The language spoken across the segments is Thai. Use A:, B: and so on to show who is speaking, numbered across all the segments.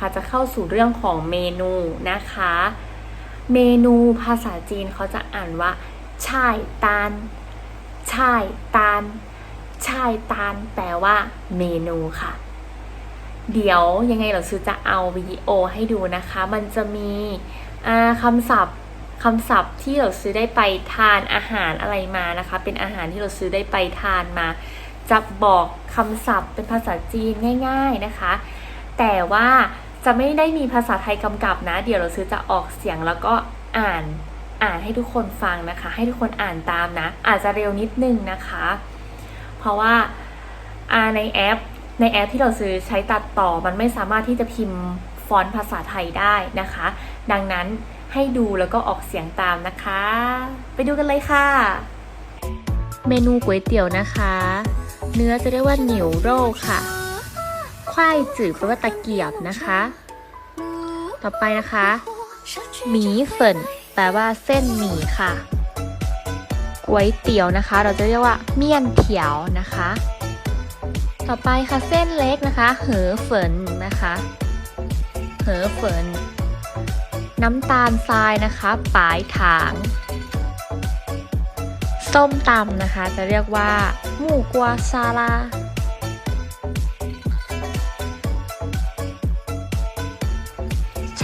A: ค่ะจะเข้าสู่เรื่องของเมนูนะคะ เมนูภาษาจีนเขาจะอ่านว่าช่ายตานช่ายตานช่ายตานแปลว่าเมนูค่ะ เดี๋ยวยังไงเราซื้อจะเอาวิดีโอให้ดูนะคะ มันจะมีคำศัพท์คำศัพท์ที่เราซื้อได้ไปทานอาหารอะไรมานะคะ เป็นอาหารที่เราซื้อได้ไปทานมา จะบอกคำศัพท์เป็นภาษาจีนง่าย ๆนะคะ แต่ว่า จะไม่ได้มีภาษาไทยกำกับนะ เดี๋ยวเราซื้อจะออกเสียงแล้วก็อ่านอ่านให้ทุกคนฟังนะคะ ให้ทุกคนอ่านตามนะ อาจจะเร็วนิดนึงนะคะ เพราะว่าในแอป ในแอปที่เราซื้อใช้ตัดต่อมันไม่สามารถที่จะพิมพ์ฟอนต์ภาษาไทยได้นะคะ ดังนั้นให้ดูแล้วก็ออกเสียงตามนะคะ ไปดูกันเลยค่ะ เมนูก๋วยเตี๋ยวนะคะ เนื้อจะเรียกว่าเหนียวโร่ค่ะ ควายจืดแปลว่าตะเกียบนะคะ ต่อไปนะคะหมี่เฟินแปลว่าเส้นหมี่ค่ะก๋วยเตี๋ยวนะคะ เราจะเรียกว่าเมี่ยนเถียวนะคะ ต่อไปค่ะเส้นเล็กนะคะ เหอเฟินนะคะเหอเฟินน้ำตาลทรายนะคะปลายถาง ส้มตำนะคะ จะเรียกว่า หมูกัวซาลา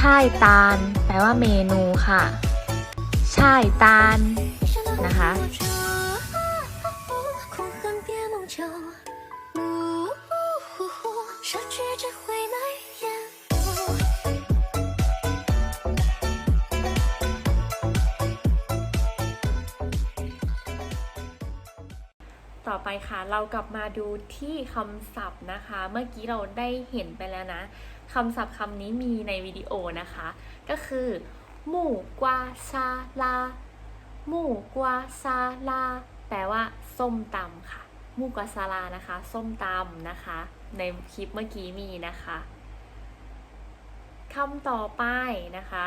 A: ช่ายตาล แปลว่าเมนูค่ะ ช่ายตาล นะคะต่อ ไปค่ะ เรากลับมาดูที่คำศัพท์นะคะ เมื่อกี้เราได้เห็นไปแล้วนะคำศัพท์คำนี้มีในวิดีโอนะคะ ก็คือหมู่กวาซาลาหมู่กวาซาลาแปลว่าส้มตำค่ะหมู่กวาซาลานะคะ ส้มตำนะคะ ในคลิปเมื่อกี้มีนะคะคำต่อไปนะคะ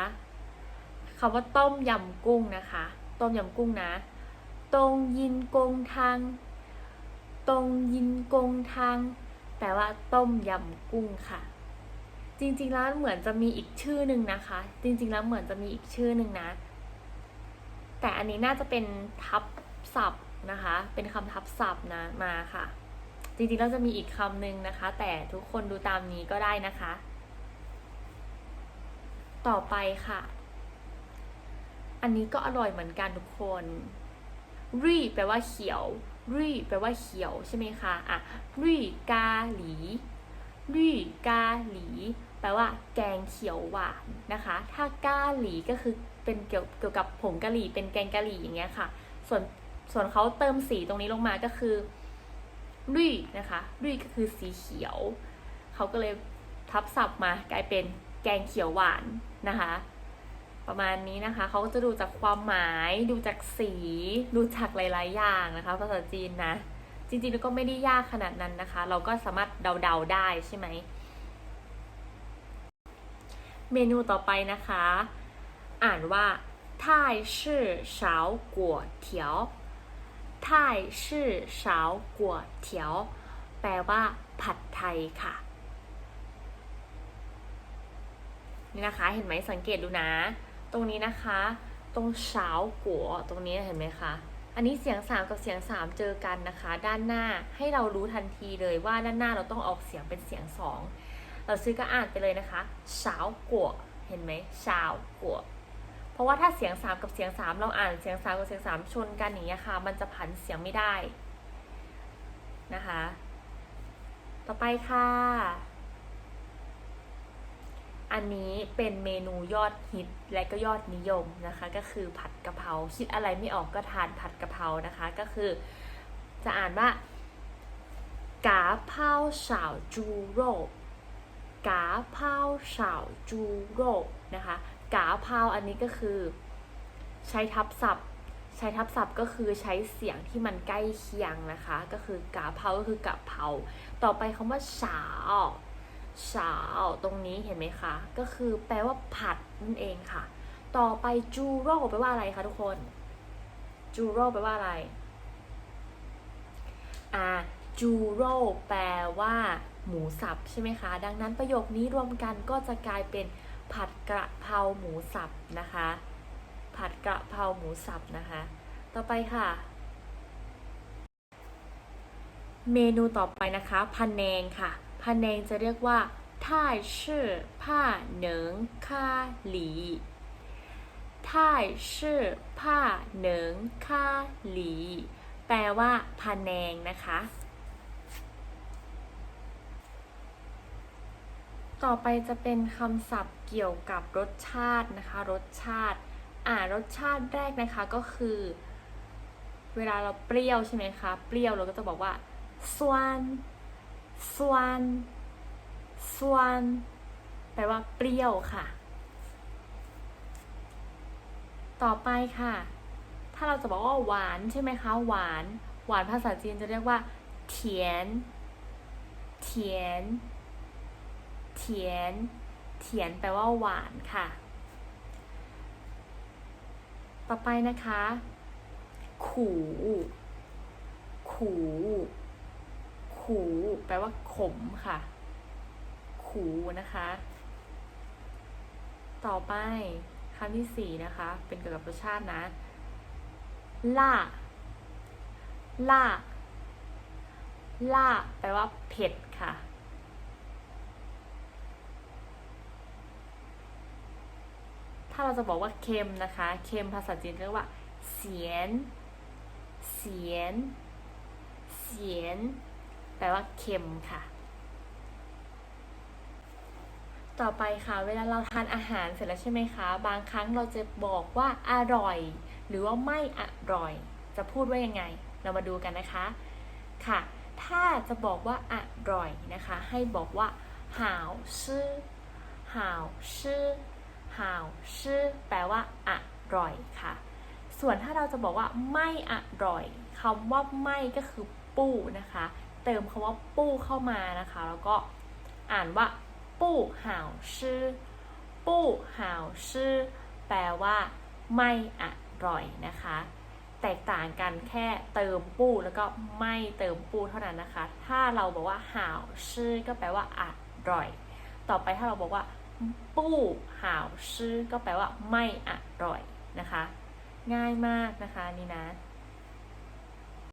A: คำว่าต้มยำกุ้งนะคะ ต้มยำกุ้งนะตรงยินกงทาง ตรงยินกงทางแปลว่าต้มยำกุ้งค่ะ จริงๆแล้วเหมือนจะมีอีกชื่อหนึ่งนะคะ จริงๆแล้วเหมือนจะมีอีกชื่อหนึ่งนะ แต่อันนี้น่าจะเป็นทับศัพท์นะคะ เป็นคำทับศัพท์นะมาค่ะ จริงๆแล้วจะมีอีกคำหนึ่งนะคะ แต่ทุกคนดูตามนี้ก็ได้นะคะ ต่อไปค่ะ อันนี้ก็อร่อยเหมือนกันทุกคนรีแปลว่าเขียว รีแปลว่าเขียวใช่ไหมคะอะรีกาหลีรีกาหลี แปลว่า แกงเขียวหวานนะคะ ถ้ากาหลีก็คือเป็นเกี่ยวเกี่ยวกับผงกะหรี่เป็นแกงกะหรี่อย่างเงี้ยค่ะ ส่วนส่วนเขาเติมสีตรงนี้ลงมาก็คือรีนะคะรีก็คือสีเขียว เขาก็เลยทับศัพท์มากลายเป็นแกงเขียวหวานนะคะ ประมาณนี้นะคะ เขาก็จะดูจากความหมาย ดูจากสี ดูจากหลาย ๆ อย่างนะคะ ภาษาจีนนะ จริงๆแล้วก็ไม่ได้ยากขนาดนั้นนะคะ เราก็สามารถเดาๆได้ใช่ไหม เมนูต่อไปนะคะ อ่านว่าท่ายชื่อเฉากัวเถียวท่ายชื่อเฉากัวเถียว แปลว่า ผัดไทยค่ะนี่นะคะ เห็นไหมสังเกตดูนะ ตรงนี้นะคะ ตรงเฉากัวตรงนี้เห็นไหมคะ อันนี้เสียงสามกับเสียงสามเจอกันนะคะ ด้านหน้าให้เรารู้ทันทีเลยว่าด้านหน้าเราต้องออกเสียงเป็นเสียงสองเราซื้อก็อ่านไปเลยนะคะเฉากัวเห็นไหมเฉากัวเพราะว่าถ้าเสียงสามกับเสียงสามเราอ่านเสียงสามกับเสียงสามชนกันอย่างนี้ยค่ะ มันจะผันเสียงไม่ได้นะคะ ต่อไปค่ะ อันนี้เป็นเมนูยอดฮิตและก็ยอดนิยมนะคะ ก็คือผัดกะเพราคิดอะไรไม่ออกก็ทานผัดกะเพรานะคะ ก็คือจะอ่านว่ากาเพราเฉาจูโร่กาเพราเฉาจูโร่นะคะกาเพราอันนี้ก็คือใช้ทับศัพท์ ใช้ทับศัพท์ก็คือใช้เสียงที่มันใกล้เคียงนะคะ ก็คือกาเพราก็คือกะเพราต่อไปคำว่าเฉา เฉาตรงนี้เห็นไหมคะ ก็คือแปลว่าผัดนั่นเองค่ะ ต่อไปจูโร่แปลว่าอะไรคะทุกคนจูโร่แปลว่าอะไรอ่าจูโร่แปลว่าหมูสับใช่ไหมคะ ดังนั้นประโยคนี้รวมกันก็จะกลายเป็นผัดกระเพราหมูสับนะคะ ผัดกระเพราหมูสับนะคะ ต่อไปค่ะ เมนูต่อไปนะคะพันแนงค่ะ พันแนงจะเรียกว่าท่าชื่อผ้าเหนิงคาหลีท่าชื่อผ้าเหนิงคาหลี แปลว่าพันแนงนะคะ ต่อไปจะเป็นคำศัพท์เกี่ยวกับรสชาตินะคะ รสชาติ อ่ารสชาติแรกนะคะก็คือ เวลาเราเปรี้ยวใช่ไหมคะ เปรี้ยวเราก็จะบอกว่าซวน ซวนซวนแปลว่าเปรี้ยวค่ะ ต่อไปค่ะ ถ้าเราจะบอกว่าหวานใช่ไหมคะหวาน หวานภาษาจีนจะเรียกว่าเทียนเทียนเทียนเทียนแปลว่าหวานค่ะ ต่อไปนะคะ ขู่ขู่ ขูแปลว่าขมค่ะ ขูนะคะ ต่อไปคำที่สี่นะคะ เป็นเกี่ยวกับรสชาตินะล่าล่าล่าแปลว่าเผ็ดค่ะ ถ้าเราจะบอกว่าเค็มนะคะ เค็มภาษาจีนเรียกว่าเสียน เสียน เสียน แปลว่าเค็มค่ะ ต่อไปค่ะ เวลาเราทานอาหารเสร็จแล้วใช่ไหมคะ บางครั้งเราจะบอกว่าอร่อย หรือว่าไม่อร่อย จะพูดว่ายังไง เรามาดูกันนะคะค่ะ ถ้าจะบอกว่าอร่อยนะคะ ให้บอกว่าหาวชื่อหาวชื่อหาวชื่อแปลว่าอร่อยค่ะ ส่วนถ้าเราจะบอกว่าไม่อร่อยคำว่าไม่ก็คือปู้นะคะ เติมคำว่าปู้เข้ามานะคะ แล้วก็อ่านว่า ปู้หาวชื่อ ปู้หาวชื่อ แปลว่า ไม่อร่อยนะคะ แตกต่างกันแค่เติมปู้แล้วก็ไม่เติมปู้เท่านั้นนะคะ ถ้าเราบอกว่าหาวชื่อ ก็แปลว่าอร่อย ต่อไปถ้าเราบอกว่า ปู้หาวชื่อ ก็แปลว่า ไม่อร่อยนะคะ ง่ายมากนะคะนี่นะ